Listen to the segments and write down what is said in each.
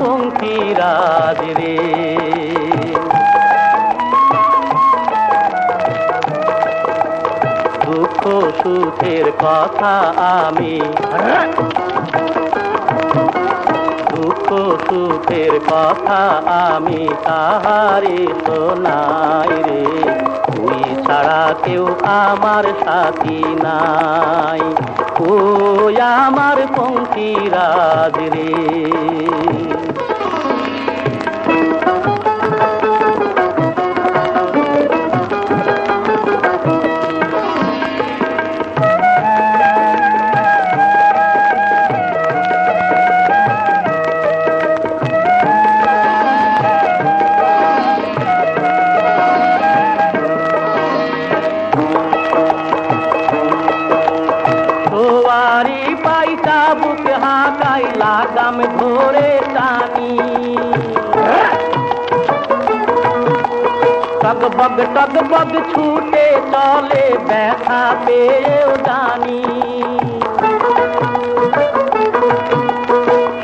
পঙ্খী রাজ রে। দুঃখ সুখের কথা আমি দুঃখ সুখের কথা আমি তাহারে শোনাই রে। তুই ছাড়া কেউ আমার সাথী নাই। ও আমার পঙ্কি রাজ রে। दम थोड़े तानी तग बग तग बग छूटे चौले बैठा पे उदानी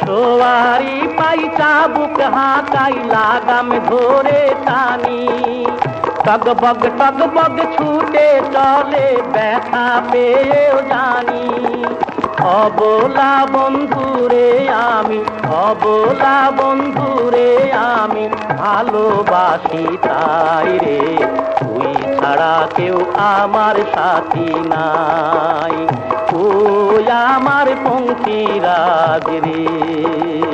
छोवारी पाई चाबुक हाकाई लागम धोरे तानी तग बग तग बग छूटे चौले बैठा पे उदानी অবলা বন্ধুরে আমি, অবলা বন্ধুরে আমি, ভালোবাসি তাই রে। তুই ছাড়া কেউ আমার সাথী নাই। তুই আমার পঙ্কিরাজ রে।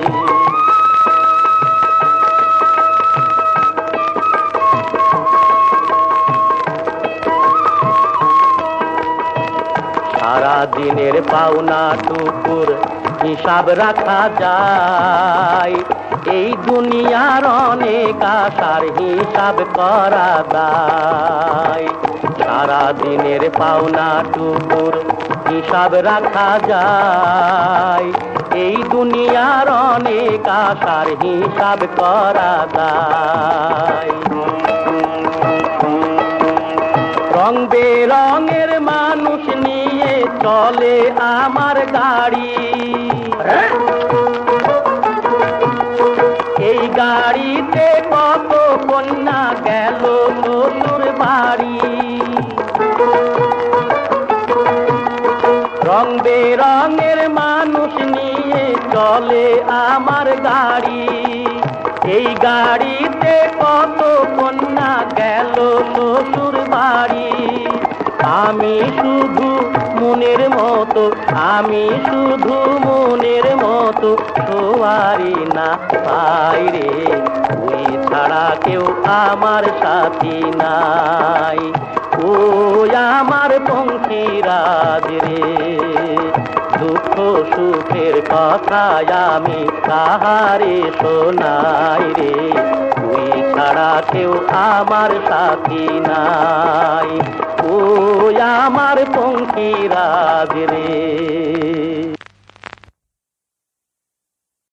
সারা দিনের পাওনা টুকুর হিসাব রাখা যায়। এই দুনিয়ার অনেক আশার হিসাব করা যায়। সারা দিনের পাওনা টুকুর হিসাব রাখা যায়। এই দুনিয়ার অনেক আশার হিসাব করা যায়। রং নিয়ে চলে আমার গাড়ি। এই গাড়িতে কত কন্যা গেল শ্বশুর বাড়ি। রং বেরঙের মানুষ নিয়ে চলে আমার গাড়ি। এই গাড়িতে কত কন্যা গেল শ্বশুর বাড়ি। আমি শুধু মনের মতো, আমি শুধু মনের মতো, সোয়ারি না পাই রে। তুই ছাড়া কেউ আমার সাথী নাই। ও আমার পঙ্কিরাজ রে। দুঃখ সুখের কথা আমি কাহারে শোনাই রে। তুই ছাড়া কেউ আমার সাথী নাই। ও আমার পঙ্কিরাজ রে।